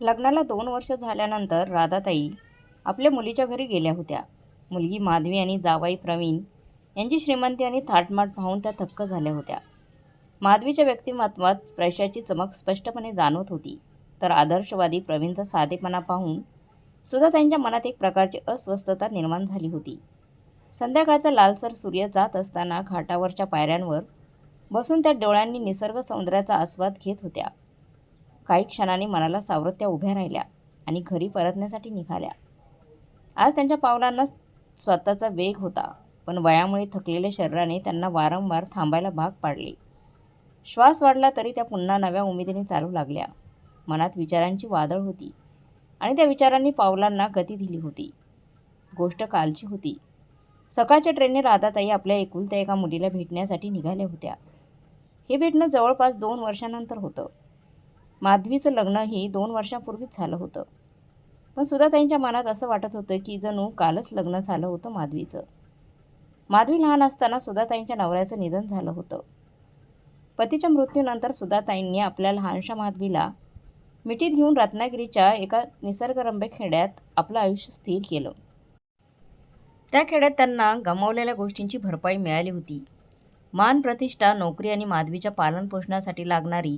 लग्नाला दोन वर्ष झाल्यानंतर राधाताई आपल्या मुलीच्या घरी गेल्या होत्या. मुलगी माधवी आणि जावाई प्रवीण यांची श्रीमंती आणि थाटमाट पाहून त्या थक्क झाल्या होत्या. माधवीच्या व्यक्तिमत्वात पैशाची चमक स्पष्टपणे जाणवत होती. तर आदर्शवादी प्रवीणचा साधेपणा पाहून सुद्धा त्यांच्या मनात एक प्रकारची अस्वस्थता निर्माण झाली होती. संध्याकाळचा लालसर सूर्य जात असताना घाटावरच्या पायऱ्यांवर बसून त्या डोळ्यांनी निसर्ग सौंदर्याचा आस्वाद घेत होत्या. काही क्षणाने मनाला सावरत त्या उभ्या राहिल्या आणि घरी परतण्यासाठी निघाल्या. आज त्यांच्या पावलांना स्वतःचा वेग होता पण वयामुळे थकलेल्या शरीराने त्यांना वारंवार थांबायला भाग पाडले. श्वास वाढला तरी त्या पुन्हा नव्या उमेदीने चालू लागल्या. मनात विचारांची वादळ होती आणि त्या विचारांनी पावलांना गती दिली होती. गोष्ट कालची होती. सकाळच्या ट्रेनने राधाताई आपल्या एकुलत्या एका मुलीला भेटण्यासाठी निघाल्या होत्या. हे भेटणं जवळपास दोन वर्षानंतर होतं. माधवीचं लग्नही दोन वर्षापूर्वीच झालं होतं. पण सुद्धा त्यांच्या मनात असं वाटत होतं की जणू कालच लग्न झालं होतं माधवीचं. माधवी लहान असताना सुधाताईंच्या नवऱ्याचं निधन झालं होतं. पतीच्या मृत्यूनंतर सुधाताईंनी आपल्या लहानशा माधवीला मिठीत घेऊन रत्नागिरीच्या एका निसर्गरम्य खेड्यात आपलं आयुष्य स्थिर केलं. त्या खेड्यात त्यांना गमावलेल्या गोष्टींची भरपाई मिळाली होती. मान प्रतिष्ठा नोकरी आणि माधवीच्या पालनपोषणासाठी लागणारी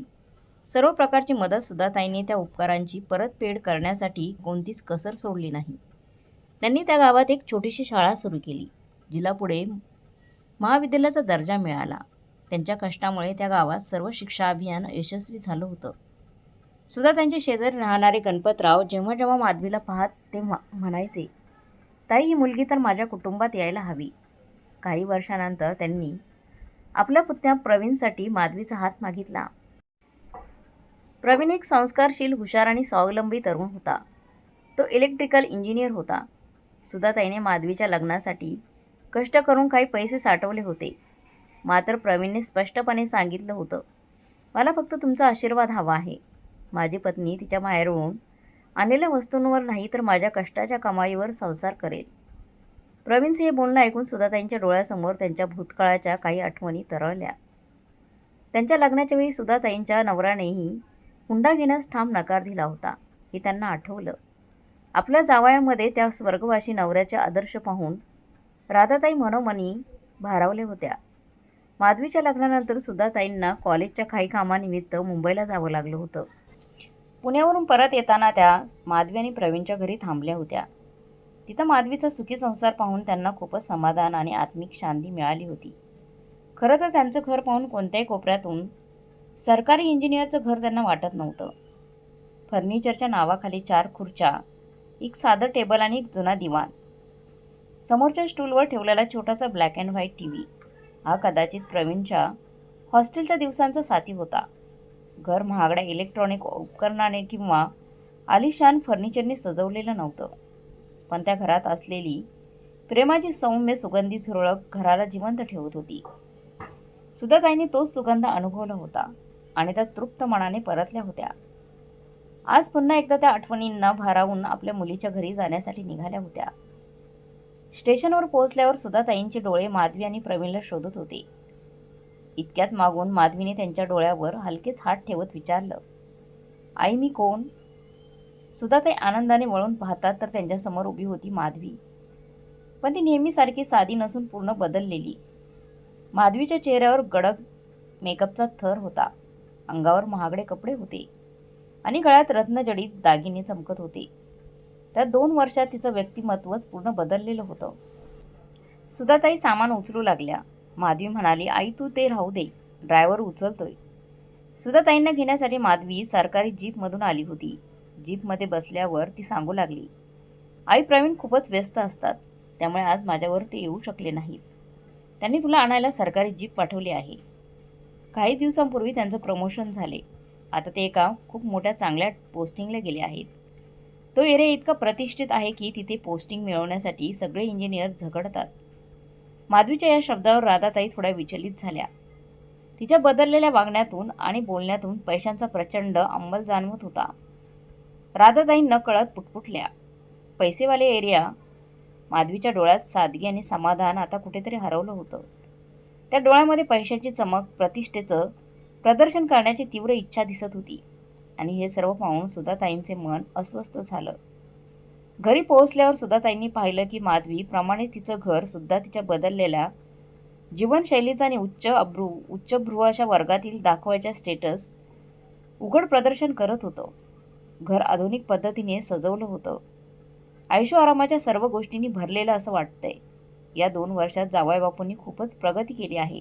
सर्व प्रकारची मदत सुधाताईने त्या उपकारांची परतफेड करण्यासाठी कोणतीच कसर सोडली नाही. त्यांनी त्या गावात एक छोटीशी शाळा सुरू केली जिला पुढे महाविद्यालयाचा दर्जा मिळाला. त्यांच्या कष्टामुळे त्या गावात सर्व शिक्षा अभियान यशस्वी झालं होतं. सुद्धा त्यांचे शेजारी राहणारे गणपतराव जेव्हा जेव्हा माधवीला पाहत तेव्हा म्हणायचे ताई ही मुलगी तर माझ्या कुटुंबात यायला हवी. काही वर्षानंतर त्यांनी आपल्या पुतण्या प्रवीणसाठी माधवीचा हात मागितला. प्रवीण एक संस्कारशील हुशार आणि स्वावलंबी तरुण होता. तो इलेक्ट्रिकल इंजिनियर होता. सुधाताईने माधवीच्या लग्नासाठी कष्ट करून काही पैसे साठवले होते. मात्र प्रवीणने स्पष्टपणे सांगितलं होतं मला फक्त तुमचा आशीर्वाद हवा आहे. माझी पत्नी तिच्या माहेरून आणलेल्या वस्तूंवर नाही तर माझ्या कष्टाच्या कमाईवर संसार करेल. प्रवीणचे हे बोलणं ऐकून सुधाताईंच्या डोळ्यासमोर त्यांच्या भूतकाळाच्या काही आठवणी तरळल्या. त्यांच्या लग्नाच्या वेळी सुधाताईंच्या नवऱ्यानेही हुंडा घेण्यास ठाम नकार दिला होता हे त्यांना आठवलं. आपल्या जावयामध्ये त्या स्वर्गवासी नवऱ्याचे आदर्श पाहून राधाताई मनोमनी भारावले होत्या. माधवीच्या लग्नानंतर सुधाताईंना कॉलेजच्या काही कामानिमित्त मुंबईला जावं लागलं होतं. पुण्यावरून परत येताना त्या माधवी आणि प्रवीणच्या घरी थांबल्या होत्या. तिथं माधवीचा सुखी संसार पाहून त्यांना खूपच समाधान आणि आत्मिक शांती मिळाली होती. खरं तर त्यांचं घर पाहून कोणत्याही कोपऱ्यातून सरकारी इंजिनियरचं घर त्यांना वाटत नव्हतं. फर्निचरच्या नावाखाली चार खुर्च्या एक साधं टेबल आणि एक जुना दिवाण समोरच्या स्टूलवर ठेवलेला छोटासा black and white T V हा कदाचित प्रवीणच्या हॉस्टेलच्या दिवसांचा साथी होता. घर महागड्या इलेक्ट्रॉनिक उपकरणाने किंवा आलिशान फर्निचरने सजवलेलं नव्हतं. पण त्या घरात असलेली प्रेमाची सौम्य सुगंधी झुरळक घराला जिवंत ठेवत होती. सुद्धा सुधाताईंनी तोच सुगंध अनुभवला होता. आणि त्या तृप्त मनाने परतल्या होत्या. आज पुन्हा एकदा त्या आठवणींना भारावून आपल्या मुलीच्या घरी जाण्यासाठी निघाल्या होत्या. स्टेशनवर पोहोचल्यावर सुद्धा ताईंचे डोळे माधवी आणि प्रवीणला शोधत होते. इतक्यात मागून माधवीने त्यांच्या डोळ्यावर हलकेच हात ठेवत विचारलं आई मी कोण? सुधाताई आनंदाने वळून पाहतात तर त्यांच्यासमोर उभी होती माधवी. पण ती नेहमीसारखी साधी नसून पूर्ण बदललेली. माधवीच्या चेहऱ्यावर गडद मेकअपचा थर होता. अंगावर महागडे कपडे होते आणि गळ्यात रत्नजडीत दागिने चमकत होते. त्या दोन वर्षात तिचं व्यक्तिमत्वच पूर्ण बदललेलं होतं. सुधाताई सामान उचलू लागल्या. माधवी म्हणाली आई तू ते राहू दे. ड्रायव्हर उचलतोय. सुधाताईंना घेण्यासाठी माधवी सरकारी जीपमधून आली होती. जीपमध्ये बसल्यावर ती सांगू लागली आई प्रवीण खूपच व्यस्त असतात. त्यामुळे आज माझ्यावर ते येऊ शकले नाहीत. त्यांनी तुला आणायला सरकारी जीप पाठवली आहे. काही दिवसांपूर्वी त्यांचं प्रमोशन झाले. आता ते एका खूप मोठ्या चांगल्या पोस्टिंगला गेले आहेत. तो एरिया इतका प्रतिष्ठित आहे की तिथे पोस्टिंग मिळवण्यासाठी सगळे इंजिनियर झगडतात. माधवीच्या या शब्दावर राधाताई थोड्या विचलित झाल्या. तिच्या बदललेल्या वागण्यातून आणि बोलण्यातून पैशांचा प्रचंड अंमल जाणवत होता. राधाताई नकळत पुटपुटल्या. पैसेवाले एरिया माधवीच्या डोळ्यात सादगी आणि समाधान आता कुठेतरी हरवलं होतं. त्या डोळ्यामध्ये पैशाची चमक प्रतिष्ठेचं प्रदर्शन करण्याची तीव्र इच्छा दिसत होती. आणि हे सर्व पाहून सुधाताईंचे मन अस्वस्थ झालं. घरी पोहोचल्यावर सुधाताईंनी पाहिलं की माधवी प्रमाणे तिचं घर सुद्धा तिच्या बदललेल्या जीवनशैलीचा आणि उच्च अभ्रू अशा वर्गातील दाखवायच्या स्टेटस उघड प्रदर्शन करत होतं. घर आधुनिक पद्धतीने सजवलं होतं. आयुष्य आरामाच्या सर्व गोष्टींनी भरलेलं असं वाटतंय. या दोन वर्षात जावयबापूंनी खूपच प्रगती केली आहे.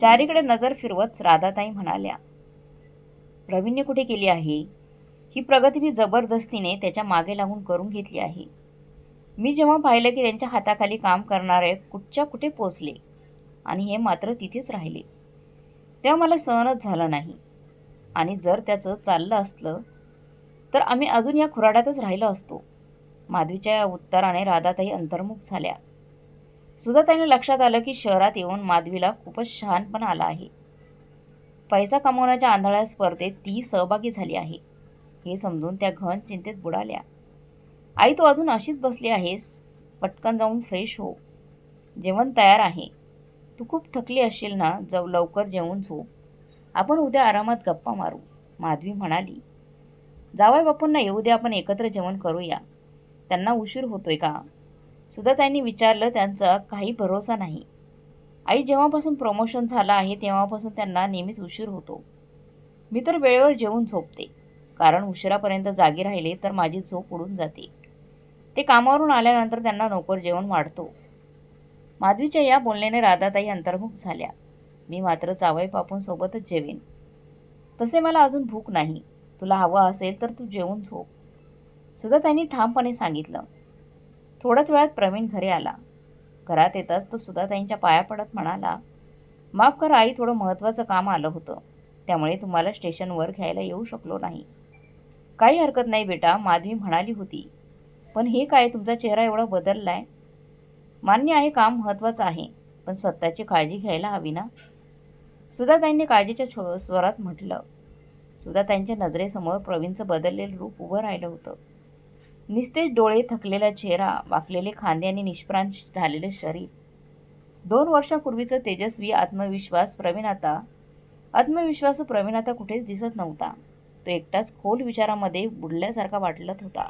चारीकडे नजर फिरवत राधाताई म्हणाल्या प्रवीणने कुठे केली आहे? ही प्रगती मी जबरदस्तीने त्याच्यामागे लागून करून घेतली आहे. मी जेव्हा पाहिलं की त्यांच्या हाताखाली काम करणारे कुठच्या कुठे पोचले आणि हे मात्र तिथेच राहिले तेव्हा मला सहनच झालं नाही. आणि जर त्याचं चाललं असलं तर आम्ही अजून या खुराड्यातच राहिलो असतो. माधवीच्या या उत्तराने राधाताई अंतर्मुख झाल्या. सुधाताईने लक्षात आलं की शहरात येऊन माधवीला खूपच शहाणपणा आला आहे. पैसा कमवण्याच्या आंधळ्या स्पर्धेत ती सहभागी झाली आहे. हे समजून त्या घन चिंतेत बुडाल्या. आई तू अजून अशीच बसली आहेस? पटकन जाऊन फ्रेश हो. जेवण तयार आहे. तू खूप थकली असशील ना? जाऊ लवकर जेवून झोप. आपण उद्या आरामात गप्पा मारू माधवी म्हणाली. जावय बापूंना येऊ दे आपण एकत्र जेवण करूया. त्यांना उशीर होतोय का? सुद्धा त्यांनी विचारलं त्यांचा काही भरोसा नाही. आई जेव्हापासून प्रमोशन झालं आहे तेव्हापासून त्यांना नेहमीच उशीर होतो. मी तर वेळेवर जेवून झोपते. कारण उशिरापर्यंत जागी राहिले तर माझी झोप उडून जाते. ते कामावरून आल्यानंतर त्यांना नोकर जेवण वाढतो. माधवीच्या या बोलण्याने राधाताई अंतर्मुख झाल्या. मी मात्र चावय पापून सोबतच जेवेन. तसे मला अजून भूक नाही. तुला हवं असेल तर तू जेवून झोप. सुद्धा त्यांनी ठामपणे सांगितलं. थोड्याच वेळात प्रवीण घरी आला. घरात येताच तो सुद्धा त्यांच्या पाया पडत म्हणाला माफ कर आई थोडं महत्त्वाचं काम आलं होतं. त्यामुळे तुम्हाला स्टेशनवर घ्यायला येऊ शकलो नाही. काही हरकत नाही बेटा माधवी म्हणाली होती. पण हे काय तुमचा चेहरा एवढा बदललाय? मान्य आहे काम महत्त्वाचं आहे पण स्वतःची काळजी घ्यायला हवी ना? सुधाताईंनी काळजीच्या छो स्वरात म्हटलं. सुधाताईंच्या नजरेसमोर प्रवीणचं बदललेलं रूप उभं राहिलं होतं. निस्तेज डोळे थकलेला चेहरा वाकलेले खांदे आणि निष्प्राण झालेले शरीर. दोन वर्षापूर्वीचं तेजस्वी आत्मविश्वास प्रवीण आता आत्मविश्वासू प्रवीण आता कुठेच दिसत नव्हता. तो एकटाच खोल विचारामध्ये बुडल्यासारखा वाटलत होता.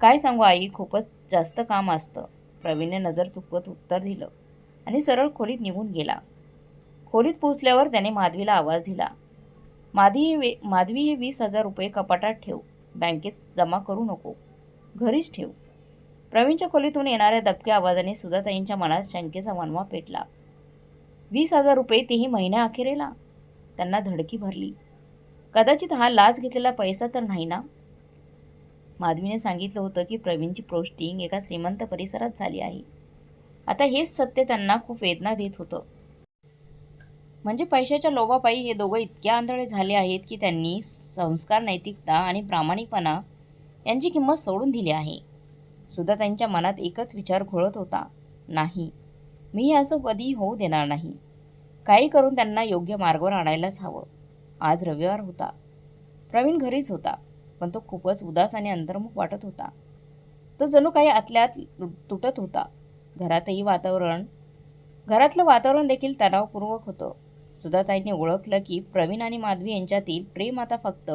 काय सांगू आई खूपच जास्त काम असतं. प्रवीणने नजर चुकवत उत्तर दिलं आणि सरळ खोलीत निघून गेला. खोलीत पोचल्यावर त्याने माधवीला आवाज दिला. माधवी वे माधवी हे वीस हजार रुपये कपाटात ठेव. बँकेत जमा करू नको. घरीच ठेव. प्रवीणच्या खोलीतून येणाऱ्या दबक्या आवाजाने सुधाताईंच्या मनात शंकेचा वनवा पेटला. वीस हजार रुपये तेही महिन्याअखेरेला त्यांना धडकी भरली. कदाचित हा लाच घेतलेला पैसा तर नाही ना? माधवीने सांगितलं होतं की प्रवीणची पोस्टिंग एका श्रीमंत परिसरात झाली आहे. आता हेच सत्य त्यांना खूप वेदना देत होतं. म्हणजे पैशाच्या लोभापायी हे दोघं इतक्या आंधळे झाले आहेत की त्यांनी संस्कार नैतिकता आणि प्रामाणिकपणा यांची किंमत सोडून दिली आहे. सुद्धा त्यांच्या मनात एकच विचार घोळत होता. नाही मी हे असं कधी होऊ देणार नाही. काही करून त्यांना योग्य मार्गावर आणायलाच हवं. आज रविवार होता. प्रवीण घरीच होता पण तो खूपच उदास आणि अंतर्मुख वाटत होता. तो जणू काही आतल्यात तुटत होता. घरातही वातावरण घरातलं वातावरण देखील तणावपूर्वक होतं. सुधाताईंनी ओळखलं की प्रवीण आणि माधवी यांच्यातील प्रेम आता फक्त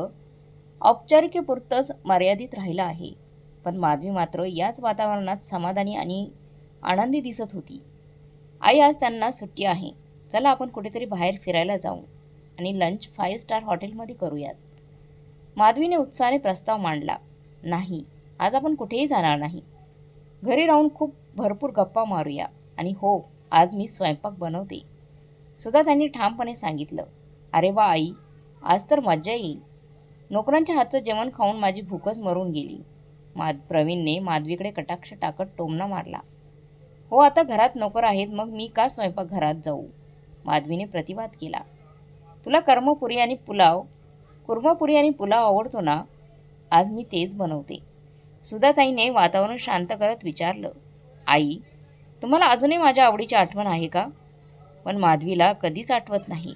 औपचारिकपुरतंच मर्यादित राहिलं आहे. पण माधवी मात्र याच वातावरणात समाधानी आणि आनंदी दिसत होती. आई आज त्यांना सुट्टी आहे. चला आपण कुठेतरी बाहेर फिरायला जाऊ आणि लंच फाईव्ह स्टार हॉटेलमध्ये करूयात. माधवीने उत्साहाने प्रस्ताव मांडला. नाही आज आपण कुठेही जाणार नाही. घरी राहून खूप भरपूर गप्पा मारूया आणि हो आज मी स्वयंपाक बनवते. सुद्धा त्यांनी ठामपणे सांगितलं. अरे वा आई आज तर मज्जा येईल. नोकरांच्या हातचं जेवण खाऊन माझी भूकच मरून गेली. माध प्रवीणने माधवीकडे कटाक्ष टाकत टोमणा मारला. हो आता घरात नोकर आहेत मग मी का स्वयंपाक घरात जाऊ? माधवीने प्रतिवाद केला. तुला कर्मपुरी आणि पुलाव कुर्मापुरी आणि पुलाव आवडतो ना? आज मी तेच बनवते. सुधाताईने वातावरण शांत करत विचारलं. आई तुम्हाला अजूनही माझ्या आवडीची आठवण आहे का? पण माधवीला कधीच आठवत नाही.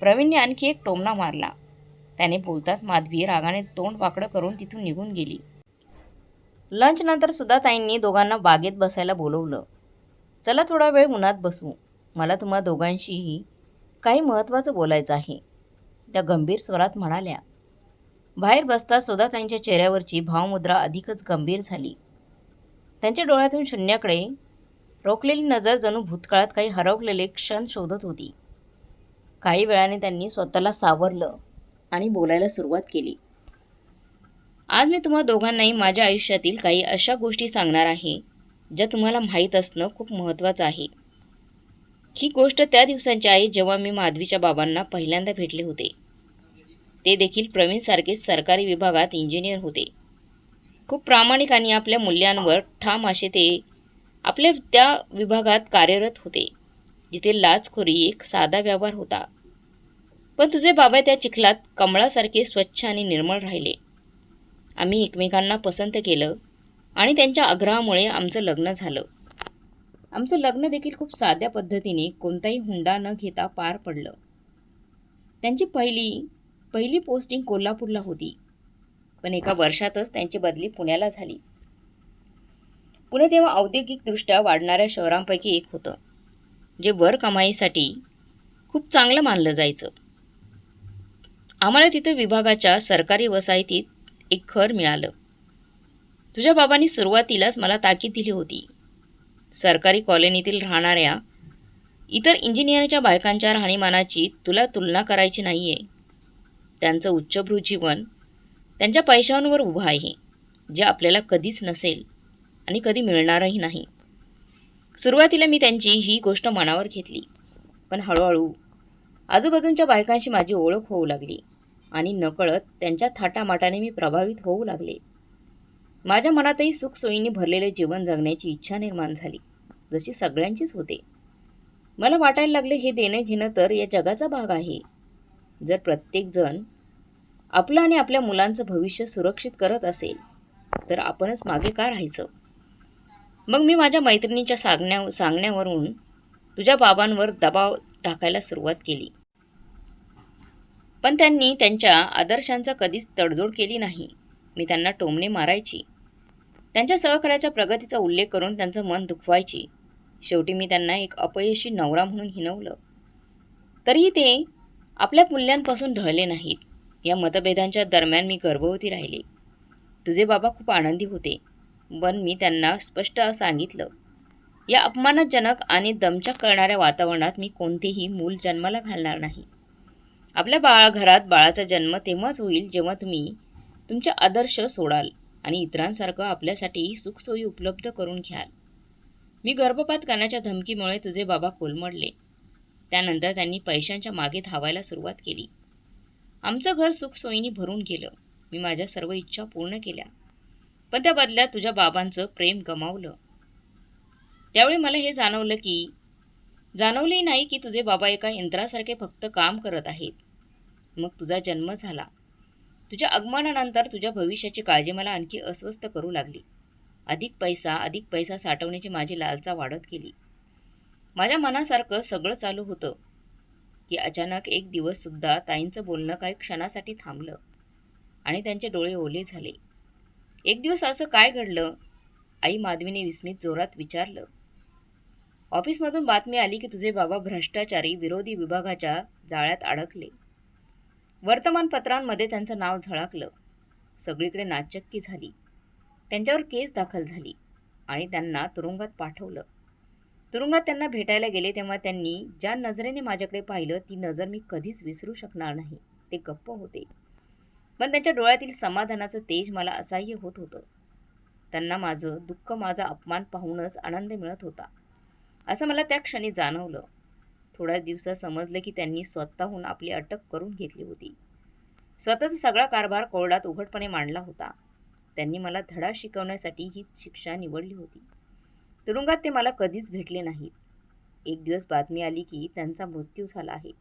प्रवीणने आणखी एक टोमणा मारला. त्याने बोलताच माधवी रागाने तोंड वाकडं करून तिथून निघून गेली. लंचनंतर सुद्धा ताईंनी दोघांना बागेत बसायला बोलवलं. चला थोडा वेळ उन्हात बसू. मला तुम्हा दोघांशीही काही महत्त्वाचं बोलायचं आहे. त्या गंभीर स्वरात म्हणाल्या. बाहेर बसता सुद्धा त्यांच्या चेहऱ्यावरची भावमुद्रा अधिकच गंभीर झाली. त्यांच्या डोळ्यातून शून्याकडे रोखलेली नजर जणू भूतकाळात काही हरवलेले क्षण शोधत होती. काही वेळाने त्यांनी स्वतःला सावरलं. आणि बोलायला सुरुवात केली. आज मी तुम्हा दोघांनाही माझ्या आयुष्यातील काही अशा गोष्टी सांगणार आहे ज्या तुम्हाला माहीत असणं खूप महत्त्वाचं आहे. ही गोष्ट त्या दिवसांची आहे जेव्हा मी माधवीच्या बाबांना पहिल्यांदा भेटले होते. ते देखील प्रवीणसारखे सरकारी विभागात इंजिनियर होते. खूप प्रामाणिक आणि आपल्या मूल्यांवर ठाम असे ते आपल्या त्या विभागात कार्यरत होते जिथे लाचखोरी एक साधा व्यवहार होता. पण तुझे बाबा त्या चिखलात कमळासारखे स्वच्छ आणि निर्मळ राहिले. आम्ही एकमेकांना पसंत केलं आणि त्यांच्या आग्रहामुळे आमचं लग्न झालं. आमचं लग्न देखील खूप साध्या पद्धतीने कोणताही हुंडा न घेता पार पडलं. त्यांची पहिली पहिली पोस्टिंग कोल्हापूरला होती. पण एका वर्षातच त्यांची बदली पुण्याला झाली. पुणे तेव्हा औद्योगिकदृष्ट्या वाढणाऱ्या शहरांपैकी एक होतं जे वर कमाईसाठी खूप चांगलं मानलं जायचं. आम्हाला तिथं विभागाच्या सरकारी वसाहतीत एक घर मिळालं. तुझ्या बाबांनी सुरुवातीलाच मला ताकीद दिली होती. सरकारी कॉलनीतील राहणाऱ्या इतर इंजिनियरच्या बायकांच्या राहणीमानाची तुला तुलना करायची नाही आहे त्यांचं उच्चभ्रू जीवन त्यांच्या पैशांवर उभं आहे जे आपल्याला कधीच नसेल आणि कधी मिळणारही नाही. सुरुवातीला मी त्यांची ही गोष्ट मनावर घेतली पण हळूहळू आजूबाजूंच्या बायकांशी माझी ओळख होऊ लागली. आणि नकळत त्यांच्या थाटामाटाने मी प्रभावित होऊ लागले. माझ्या मनातही सुखसोयीने भरलेले जीवन जगण्याची इच्छा निर्माण झाली जशी सगळ्यांचीच होते. मला वाटायला लागले हे देणं घेणं तर या जगाचा भाग आहे. जर प्रत्येकजण आपलं आणि आपल्या मुलांचं भविष्य सुरक्षित करत असेल तर आपणच मागे का राहायचं? मग मी माझ्या मैत्रिणींच्या सांगण्या सांगण्यावरून तुझ्या बाबांवर दबाव टाकायला सुरुवात केली. पण त्यांनी त्यांच्या आदर्शांचा कधीच तडजोड केली नाही. मी त्यांना टोमणे मारायची. त्यांच्या सहकार्याच्या प्रगतीचा उल्लेख करून त्यांचं मन दुखवायची. शेवटी मी त्यांना एक अपयशी नवरा म्हणून हिनवलं. तरीही ते आपल्या मूल्यांपासून ढळले नाहीत. या मतभेदांच्या दरम्यान मी गर्भवती राहिले. तुझे बाबा खूप आनंदी होते पण मी त्यांना स्पष्ट सांगितलं. या अपमानजनक आणि दमचक करणाऱ्या वातावरणात मी कोणतेही मूल जन्माला घालणार नाही. आपल्या बाळा घरात बाळाचा जन्म तेव्हाच होईल जेव्हा तुम्ही तुमचे आदर्श सोडाल आणि इतरांसारखं आपल्यासाठी सुखसोयी उपलब्ध करून घ्याल. मी गर्भपात करण्याच्या धमकीमुळे तुझे बाबा कोलमडले. त्यानंतर त्यांनी पैशांच्या मागे धावायला सुरुवात केली. आमचं घर सुखसोयीने भरून गेलं. मी माझ्या सर्व इच्छा पूर्ण केल्या. पण त्या बदल्यात तुझ्या बाबांचं प्रेम गमावलं. त्यावेळी मला हे जाणवलं की जाणवली नाही की तुझे बाबा एका यंत्रासारखे फक्त काम करत आहेत. मग तुझा जन्म झाला. तुझ्या आगमनानंतर तुझ्या भविष्याची काळजी मला आणखी अस्वस्थ करू लागली. अधिक पैसा अधिक पैसा साठवण्याची माझी लालसा वाढत गेली. माझ्या मनासारखं सगळं चालू होतं. की अचानक एक दिवससुद्धा ताईंचं बोलणं काही क्षणासाठी थांबलं. आणि त्यांचे डोळे ओले झाले. एक दिवस असं काय घडलं? आई माधवीने विस्मित जोरात विचारलं. ऑफिसमधून बातमी आली की तुझे बाबा भ्रष्टाचारी विरोधी विभागाच्या जाळ्यात अडकले. वर्तमानपत्रांमध्ये त्यांचं नाव झळकलं. सगळीकडे नाचक्की झाली. त्यांच्यावर केस दाखल झाली आणि त्यांना तुरुंगात पाठवलं. तुरुंगात त्यांना भेटायला गेले तेव्हा त्यांनी ज्या नजरेने माझ्याकडे पाहिलं ती नजर मी कधीच विसरू शकणार नाही. ते गप्प होते. पण त्यांच्या डोळ्यातील समाधानाचं तेज मला असह्य होत होतं. त्यांना माझं दुःख माझा अपमान पाहूनच आनंद मिळत होता. असं मला त्या क्षणी जाणवलं. थोड्याच दिवसात समजलं की त्यांनी स्वतःहून आपली अटक करून घेतली होती. स्वतःचा सगळा कारभार कोरडात उघडपणे मांडला होता. त्यांनी मला धडा शिकवण्यासाठी ही शिक्षा निवडली होती. तुरुंगात ते मला कधीच भेटले नाहीत. एक दिवस बातमी आली की त्यांचा मृत्यू झाला आहे.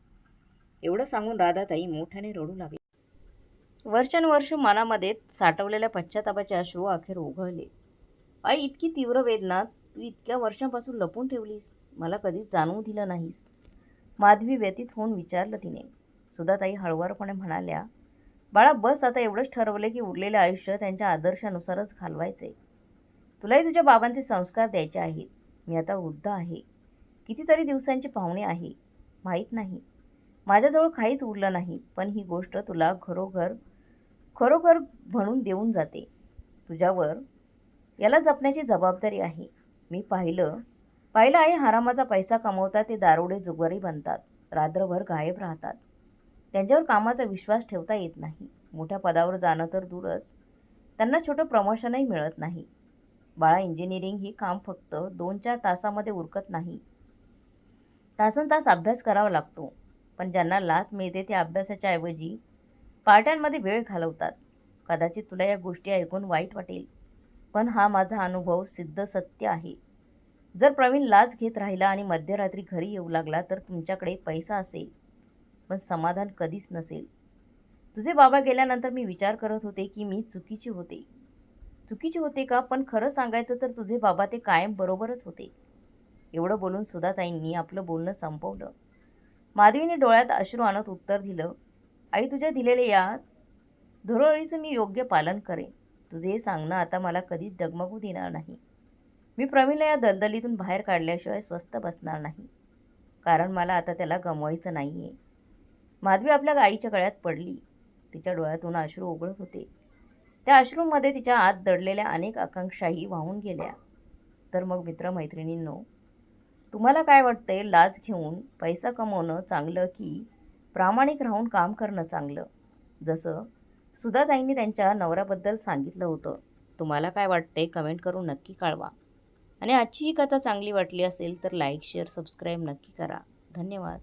एवढं सांगून राधाताई मोठ्याने रडू लागले. वर्षानुवर्ष मनामध्ये साठवलेल्या पश्चातापाचे अश्रू अखेर उघळले आई इतकी तीव्र वेदना तू इतक्या वर्षांपासून लपून ठेवलीस. मला कधीच जाणवू दिलं नाहीस. माधवी व्यतीत होऊन विचारलं तिने. सुधाताई हळुवारपणे म्हणाल्या बाळा बस आता एवढंच ठरवलं की उरलेलं आयुष्य त्यांच्या आदर्शानुसारच घालवायचे. तुलाही तुझ्या बाबांचे संस्कार द्यायचे आहेत. मी आता वृद्ध आहे. कितीतरी दिवसांची पाहुणे आहे. माहीत नाही. माझ्याजवळ काहीच उरलं नाही पण ही गोष्ट तुला खरोखर खरोखर म्हणून देऊन जाते. तुझ्यावर याला जपण्याची जबाबदारी आहे. मी पाहिलं. पाहिलं आहे हरामाचा पैसा कमवतात ते दारोडे जुगारी बनतात रात्रभर गायब राहतात. त्यांच्यावर कामाचा विश्वास ठेवता येत नाही. मोठ्या पदावर जाणं तर दूरच. त्यांना छोटं प्रमोशनही मिळत नाही. बाळा इंजिनिअरिंग ही काम फक्त दोन चार तासामध्ये उरकत नाही. तासन तास अभ्यास करावा लागतो. पण ज्यांना लाच मिळते ते अभ्यासाच्या ऐवजी पार्ट्यांमध्ये वेळ घालवतात. कदाचित तुला या गोष्टी ऐकून वाईट वाटेल. पण हा माझा अनुभव सिद्ध सत्य आहे. जर प्रवीण लाच घेत राहिला आणि मध्यरात्री घरी येऊ लागला तर तुमच्याकडे पैसा असेल पण समाधान कधीच नसेल. तुझे बाबा गेल्यानंतर मी विचार करत होते की मी चुकीचे होते. चुकीचे होते का? पण खरं सांगायचं तर तुझे बाबा ते कायम बरोबरच होते. एवढं बोलून सुधाताईंनी आपलं बोलणं संपवलं. माधवीने डोळ्यात अश्रू आणत उत्तर दिलं आई तुझ्या दिलेल्या या धुरळीचं मी योग्य पालन करेन. तुझे हे सांगणं आता मला कधीच डगमगू देणार नाही. मी प्रवीणला या दलदलीतून बाहेर काढल्याशिवाय स्वस्त बसणार नाही. कारण मला आता त्याला गमवायचं नाही आहे माधवी आपल्या गाईच्या गळ्यात पडली. तिच्या डोळ्यातून अश्रू उघडत होते. त्या अश्रूमध्ये तिच्या आत दडलेल्या अनेक आकांक्षाही वाहून गेल्या. तर मग मित्रमैत्रिणींनो तुम्हाला काय वाटतंय लाच घेऊन पैसा कमवणं चांगलं की प्रामाणिक राहून काम करणं चांगलं? जसं सुधाताईंनी त्यांच्या नवऱ्याबद्दल सांगितलं होतं. तुम्हाला काय वाटते कमेंट करून नक्की कळवा. आणि आजची ही कथा चांगली वाटली असेल तर लाईक शेअर सबस्क्राईब नक्की करा. धन्यवाद.